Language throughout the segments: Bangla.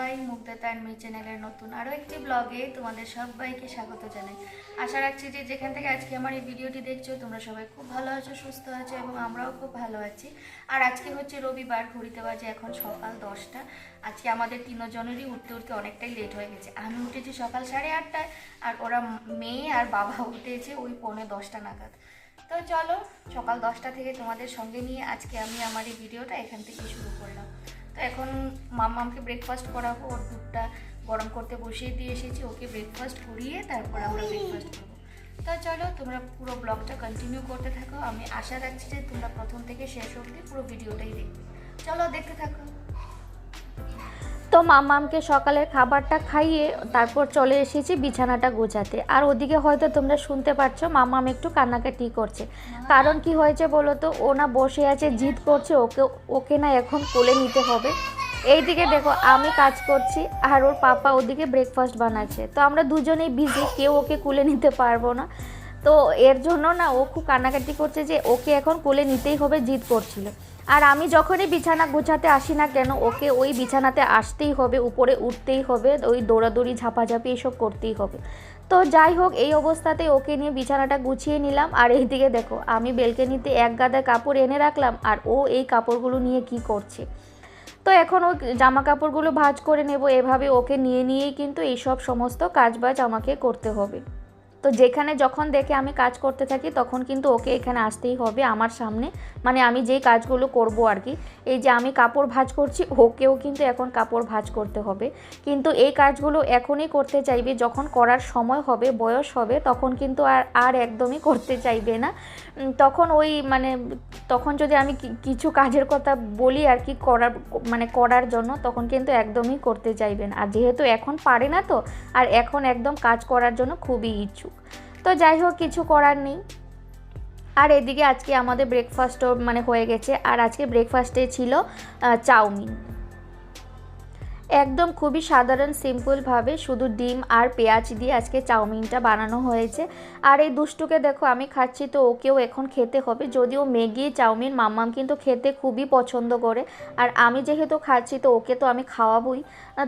সবাই মুগ্ধতা অ্যান্ড মি চ্যানেলের নতুন আরও একটি ব্লগে তোমাদের সবাইকে স্বাগত জানাই। আশা রাখছি যে যেখান থেকে আজকে আমার এই ভিডিওটি দেখছ, তোমরা সবাই খুব ভালো আছো, সুস্থ আছো এবং আমরাও খুব ভালো আছি। আর আজকে হচ্ছে রবিবার, ঘড়িতে বাজে এখন সকাল দশটা। আজকে আমাদের তিনজনেরই উঠতে উঠতে অনেকটাই লেট হয়ে গেছে। আমি উঠেছি সকাল সাড়ে আটটায় আর ওরা মেয়ে আর বাবা উঠেছে ওই পৌনে দশটা নাগাদ। তো চলো, সকাল দশটা থেকে তোমাদের সঙ্গে নিয়ে আজকে আমি আমার এই ভিডিওটা এখান থেকে শুরু করলাম। তো এখন মাম্মামকে ব্রেকফাস্ট করাবো ওর দুধটা গরম করতে বসিয়ে দিয়ে এসেছি ওকে ব্রেকফাস্ট করিয়ে তারপর আমরা ব্রেকফাস্ট করব। তা চলো তোমরা পুরো ব্লগটা কন্টিনিউ করতে থাকো। আমি আশা রাখছি যে তোমরা প্রথম থেকে শেষ অবধি পুরো ভিডিওটাই দেখবে। চলো দেখতে থাকো। তো মামামকে সকালের খাবারটা খাইয়ে তারপর চলে এসেছি বিছানাটা গোছাতে। আর ওদিকে হয়তো তোমরা শুনতে পাচ্ছ মামাম একটু কান্নাকাটি করছে। কারণ কি হয়েছে বলো তো, ও না বসে আছে, জিদ করছে, ওকে ওকে না এখন কোলে নিতে হবে। এইদিকে দেখো, আমি কাজ করছি আর ওর পাপা ওদিকে ব্রেকফাস্ট বানাচ্ছে। তো আমরা দুজনেই বিজি কেউ ওকে কোলে নিতে পারব না। তো এর জন্য না ও খুব কান্নাকাটি করছে যে ওকে এখন কোলে নিতেই হবে, জিদ করছিল। আর আমি যখনই বিছানা গোছাতে আসি না কেন, ওকে ওই বিছানাতে আসতেই হবে, উপরে উঠতেই হবে, ওই দৌড়াদৌড়ি, ঝাপাঝাপি এসব করতেই হবে। তো যাই হোক, এই অবস্থাতে ওকে নিয়ে বিছানাটা গুছিয়ে নিলাম। আর এইদিকে দেখো, আমি বেলকেনিতে এক গাদা কাপড় এনে রাখলাম, আর ও এই কাপড়গুলো নিয়ে কি করছে। তো এখন ও জামা কাপড়গুলো ভাঁজ করে নেব, এভাবে ওকে নিয়ে নিয়েই কিন্তু এইসব সমস্ত কাজবাজ আমাকে করতে হবে। তো যেখানে যখন দেখে আমি কাজ করতে থাকি, তখন কিন্তু ওকে এখানে আসতেই হবে আমার সামনে। মানে আমি যেই কাজগুলো করব আর কি এই যে আমি কাপড় ভাঁজ করছি, ওকেও কিন্তু এখন কাপড় ভাঁজ করতে হবে। কিন্তু এই কাজগুলো এখনই করতে চাইবে, যখন করার সময় হবে, বয়স হবে, তখন কিন্তু আর আর একদমই করতে চাইবে না। তখন ওই মানে তখন যদি আমি কিছু কাজের কথা বলি আর কি করার মানে করার জন্য, তখন কিন্তু একদমই করতে চাইবে না। আর যেহেতু এখন পারে না তো, আর এখন একদম কাজ করার জন্য খুবই ইচ্ছুক। তো যাই হোক, কিছু করার নেই। আর এদিকে আজকে আমাদের ব্রেকফাস্টও মানে হয়ে গেছে। আর আজকে ব্রেকফাস্টে ছিল চাউমিন। একদম খুবই সাধারণ সিম্পলভাবে শুধু ডিম আর পেঁয়াজ দিয়ে আজকে চাউমিনটা বানানো হয়েছে। আর এই দুষ্টুকে দেখো আমি খাচ্ছি তো ওকেও এখন খেতে হবে। যদিও ম্যাগি চাউমিন মাম্মাম কিন্তু খেতে খুবই পছন্দ করে। আর আমি যেহেতু খাচ্ছি তো ওকে তো আমি খাওয়াবই।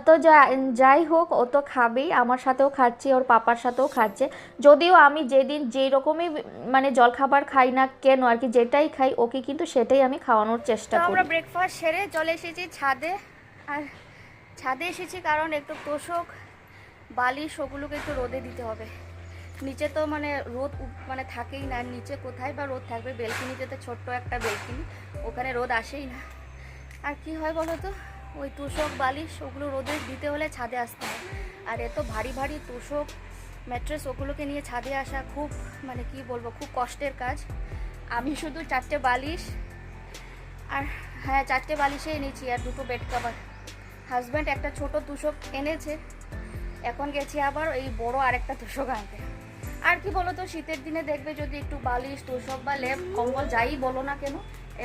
তো যা- যাই হোক ও তো খাবেই আমার সাথেও খাচ্ছি ওর পাপার সাথেও খাচ্ছে। যদিও আমি যেদিন যেই রকমই মানে জলখাবার খাই না কেন আর কি যেটাই খাই ওকে কিন্তু সেটাই আমি খাওয়ানোর চেষ্টা করি আমরা ব্রেকফাস্ট সেরে চলে এসেছি ছাদে। আর ছাদে এসেছি কারণ একটু তোষক, বালিশ ওগুলোকে একটু রোদে দিতে হবে। নিচে তো মানে রোদ মানে থাকেই না। নিচে কোথায় বা রোদ থাকবে? বেলকিনিতে তো ছোট্ট একটা বেলকিনি। ওখানে রোদ আসেই না। আর কি হয় বলো তো? ওই তোষক, বালিশ ওগুলো রোদে দিতে হলে ছাদে আসতে হয়। আর এত ভারী ভারী তোষক, ম্যাট্রেস ওগুলোকে নিয়ে ছাদে আসা খুব মানে কি বলব? খুব কষ্টের কাজ। আমি শুধু চারটে বালিশ আর হ্যাঁ চারটে বালিশে এনেছি আর দুটো বেড কভার। হাজব্যান্ড একটা ছোট তুষক এনেছে, এখন গেছি আবার এই বড় আরেকটা তুষক আনতে। আর কি বলো তো শীতের দিনে দেখবে যদি একটু বালিশ, তোষক বা লেপ, কম্বল যাই বলো না কেন,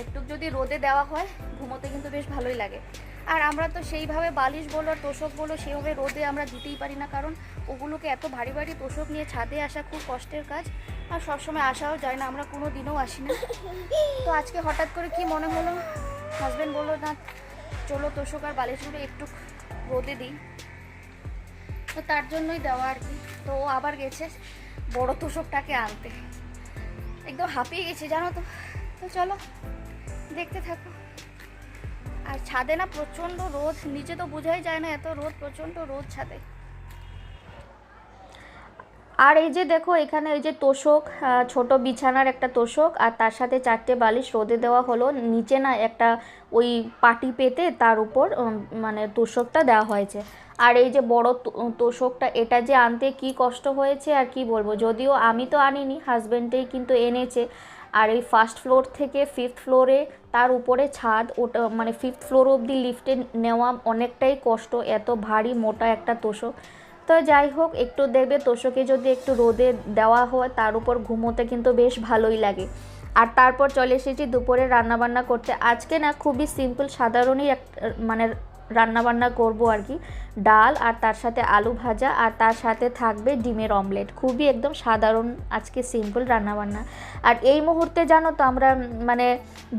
একটু যদি রোদে দেওয়া হয়, ঘুমোতে কিন্তু বেশ ভালোই লাগে। আর আমরা তো সেইভাবে বালিশ বলো আর তোষক বলো, সেভাবে রোদে আমরা দিতেই পারি না, কারণ ওগুলোকে এত ভারী ভারী তোষক নিয়ে ছাদে আসা খুব কষ্টের কাজ, আর সবসময় আসাও যায় না, আমরা কোনো দিনও আসি না। তো আজকে হঠাৎ করে কি মনে হলো? হাজব্যান্ড বলল, না চলো তোষক আর বালিশগুলো একটু রোদে দিই। তো তার জন্যই দেওয়া আর কি। তো ও আবার গেছে বড় তোষকটাকে আনতে। একদম হাঁপিয়ে গেছে, জানো তো। তো চলো, দেখতে থাকো। আর ছাদে না প্রচণ্ড রোদ, নিচে তো বোঝাই যায় না এত রোদ, প্রচণ্ড রোদ ছাদে। আর এই যে দেখো, এখানে এই যে তোষক ছোট বিছানার একটা তোষক, আর তার সাথে চারটে বালিশ রোদে দেওয়া হলো। নিচে না একটা ওই পাটি পেতে তার উপর মানে তোষকটা দেওয়া হয়েছে। আর এই যে বড় তোষকটা, এটা যে আনতে কি কষ্ট হয়েছে আর কি বলব? যদিও আমি তো আনিনি হাজব্যান্ডেই কিন্তু এনেছে। আর এই ফার্স্ট ফ্লোর থেকে ফিফথ ফ্লোরে তার উপরে ছাদ, ওটা মানে ফিফথ ফ্লোর অবধি লিফটে নেওয়া অনেকটাই কষ্ট। এত ভারী মোটা একটা তোষক। তো যাই হোক, একটু দেখবে তোষকে যদি একটু রোদে দেওয়া হয়, তার উপর ঘুমোতে কিন্তু বেশ ভালোই লাগে। আর তারপর চলে এসেছি দুপুরে রান্নাবান্না করতে। আজকে না খুবই সিম্পল সাধারণই এক মানে রান্না বান্না করব আর কি। ডাল আর তার সাথে আলু ভাজা আর তার সাথে থাকবে ডিমের অমলেট। খুবই একদম সাধারণ, আজকে সিম্পল রান্না বান্না আর এই মুহূর্তে জানো তো আমরা মানে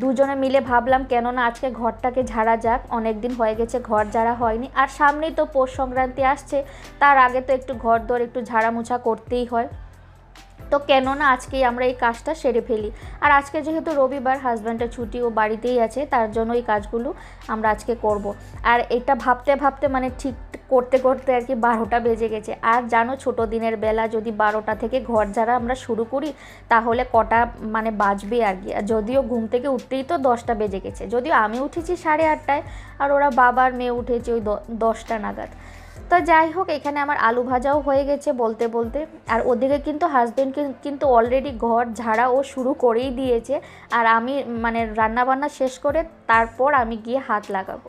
দুজনে মিলে ভাবলাম, কেননা আজকে ঘরটাকে ঝাড়া যাক অনেক দিন হয়ে গেছে ঘর ঝাড়া হয়নি। আর সামনেই তো পৌষ সংক্রান্তি আসছে, তার আগে তো একটু ঘর দর একটু ঝাড়া মোছা করতেই হয়। তো কেননা আজকেই আমরা এই কাজটা সেরে ফেলি। আর আজকে যেহেতু রবিবার হাজব্যান্ডের ছুটি ও বাড়িতেই আছে, তার জন্য এই কাজগুলো আমরা আজকে করব। আর এটা ভাবতে ভাবতে মানে ঠিক করতে করতে আর কি বারোটা বেজে গেছে। আর জানো ছোটো দিনের বেলা যদি বারোটা থেকে ঘর ঝাড়া আমরা শুরু করি, তাহলে কটা মানে বাজবে আর কি। যদিও ঘুম থেকে উঠতেই তো দশটা বেজে গেছে। যদিও আমি উঠেছি সাড়ে আটটায়, আর ওরা বাবার মেয়ে উঠেছে ওই দশটা নাগাদ। তো যাই হোক, এখানে আমার আলু ভাজাও হয়ে গেছে বলতে বলতে। আর ওদিকে কিন্তু হাজব্যান্ড কিন্তু অলরেডি ঘর ঝাড়া ও শুরু করেই দিয়েছে। আর আমি মানে রান্না বান্না শেষ করে তারপর আমি গিয়ে হাত লাগাবো।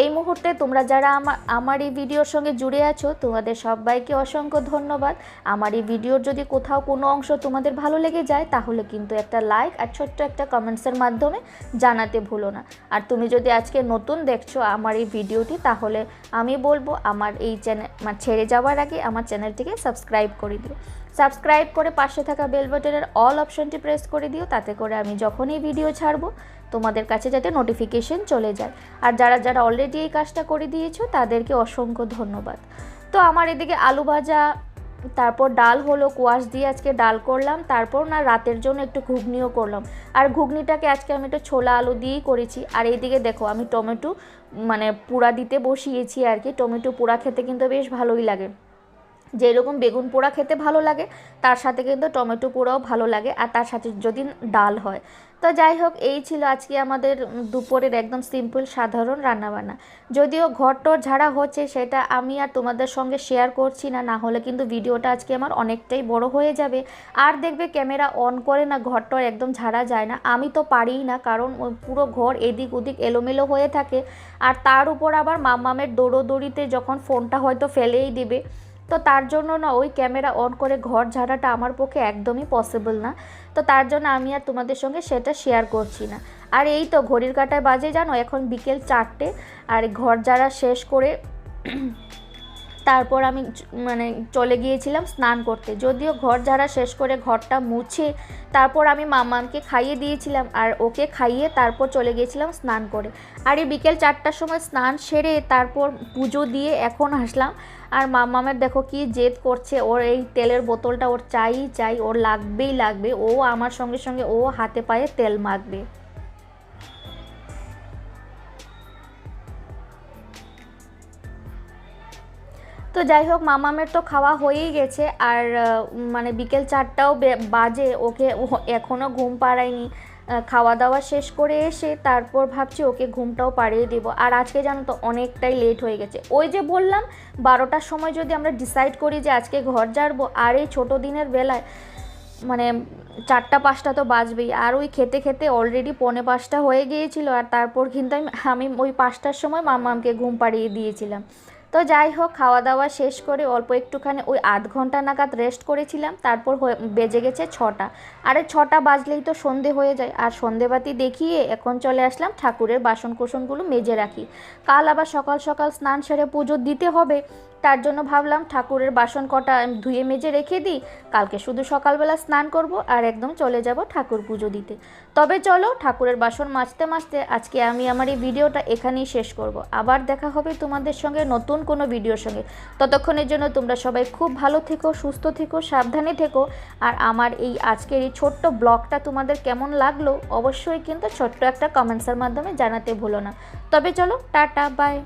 এই মুহূর্তে তোমরা যারা আমার আমার এই ভিডিওর সঙ্গে জুড়ে আছো, তোমাদের সবাইকে অসংখ্য ধন্যবাদ। আমার এই ভিডিওর যদি কোথাও কোনো অংশ তোমাদের ভালো লেগে যায়, তাহলে কিন্তু একটা লাইক আর ছোট্ট একটা কমেন্টসের মাধ্যমে জানাতে ভুলো না। আর তুমি যদি আজকে নতুন দেখছ আমার এই ভিডিওটি, তাহলে আমি বলব আমার এই চ্যানেল ছেড়ে যাওয়ার আগে আমার চ্যানেলটিকে সাবস্ক্রাইব করে দিও। সাবস্ক্রাইব করে পাশে থাকা বেল বাটনের অল অপশনটি প্রেস করে দিও, তাতে করে আমি যখনই ভিডিও ছাড়বো তোমাদের কাছে যাতে নোটিফিকেশন চলে যায়। আর যারা যারা অলরেডি এই কাজটা করে দিয়েছ, তাদেরকে অসংখ্য ধন্যবাদ। তো আমার এদিকে আলু ভাজা, তারপর ডাল হলো, কোয়াশ দিয়ে আজকে ডাল করলাম, তারপর না রাতের জন্য একটু ঘুগনিও করলাম। আর ঘুগনিটাকে আজকে আমি একটু ছোলা আলু দিয়েই করেছি। আর এইদিকে দেখো, আমি টমেটো মানে পুরা দিতে বসিয়েছি আর কি, টমেটো পোড়া খেতে কিন্তু বেশ ভালোই লাগে। যেরকম বেগুন পোড়া খেতে ভালো লাগে, তার সাথে কিন্তু টমেটো পোড়াও ভালো লাগে, আর তার সাথে যদি ডাল হয়। তো যাই হোক, এই ছিল আজকে আমাদের দুপুরের একদম সিম্পল সাধারণ রান্নাবান্না। যদিও ঘর টর ঝাড়া হচ্ছে, সেটা আমি আর তোমাদের সঙ্গে শেয়ার করছি না না হলে কিন্তু ভিডিওটা আজকে আমার অনেকটাই বড় হয়ে যাবে। আর দেখবে ক্যামেরা অন করে না ঘর টর একদম ঝাড়া যায় না। আমি তো পারিই না, কারণ পুরো ঘর এদিক ওদিক এলোমেলো হয়ে থাকে। আর তার উপর আবার মামামের দৌড়োদৌড়িতে যখন ফোনটা হয়তো ফেলেই দিবে তো তার জন্য না ওই ক্যামেরা অন করে ঘর ঝাড়াটা আমার পক্ষে একদমই পসিবল না। তো তার জন্য আমি আর তোমাদের সঙ্গে সেটা শেয়ার করছি না। আর এই তো ঘড়ির কাটায় বাজে জানো, এখন বিকেল চারটে, আর ঘর ঝাড়া শেষ করে তারপর আমি মানে চলে গিয়েছিলাম স্নান করতে। যদিও ঘর ঝাড়া শেষ করে ঘরটা মুছে তারপর আমি মামামকে খাইয়ে দিয়েছিলাম আর ওকে খাইয়ে তারপর চলে গিয়েছিলাম স্নান করে। আর এই বিকেল চারটার সময় স্নান সেরে তারপর পুজো দিয়ে এখন আসলাম। আর মামামের দেখো কি জেদ করছে, ওর এই তেলের বোতলটা ওর চাই চাই, ওর লাগবেই লাগবে। ও আমার সঙ্গে সঙ্গে ও হাতে পায়ে তেল মাখবে। তো যাই হোক মামামের তো খাওয়া হয়েই গেছে আর মানে বিকেল চারটাও বাজে, ওকে এখনও ঘুম পাড়ায়নি। খাওয়া দাওয়া শেষ করে এসে তারপর ভাবছি ওকে ঘুমটাও পাড়িয়ে দেবো। আর আজকে জানো তো, অনেকটাই লেট হয়ে গেছে। ওই যে বললাম, বারোটার সময় যদি আমরা ডিসাইড করি যে আজকে ঘর ঝাড়বো, আর এই ছোটো দিনের বেলায় মানে চারটা, পাঁচটা তো বাজবেই। আর ওই খেতে খেতে অলরেডি পৌনে পাঁচটা হয়ে গিয়েছিল, আর তারপর কিন্তু আমি আমি ওই পাঁচটার সময় মামামকে ঘুম পাড়িয়ে দিয়েছিলাম। তো যাই হোক খাওয়া দাওয়া শেষ করে অল্প একটুখানি ওই আধ ঘণ্টা নাগাদ রেস্ট করেছিলাম। তারপর বেজে গেছে ছটা। আরে ছটা বাজলেই তো সন্ধে হয়ে যায়। আর সন্ধেবাতি দেখিয়ে এখন চলে আসলাম ঠাকুরের বাসন কোসনগুলো মেজে রাখি। কাল আবার সকাল সকাল স্নান সেরে পুজো দিতে হবে। তার জন্য ভাবলাম ঠাকুরের বাসন কটা ধুয়ে মেজে রেখে দিই। কালকে শুধু সকালবেলা স্নান করব আর একদম চলে যাব ঠাকুর পুজো দিতে। তবে চলো ঠাকুরের বাসন মাজতে মাজতে আজকে আমি আমার এই ভিডিওটা এখানেই শেষ করব। আবার দেখা হবে তোমাদের সঙ্গে নতুন কোনো ভিডিওর সঙ্গে। ততক্ষণের জন্য তোমরা সবাই খুব ভালো থেকো, সুস্থ থেকো, সাবধানে থেকো। আর আমার এই আজকের এই ছোট্ট ব্লগটা তোমাদের কেমন লাগল অবশ্যই কিন্তু ছোট্ট একটা কমেন্টসের মাধ্যমে জানাতে ভুলো না। তবে চলো, টাটা বাই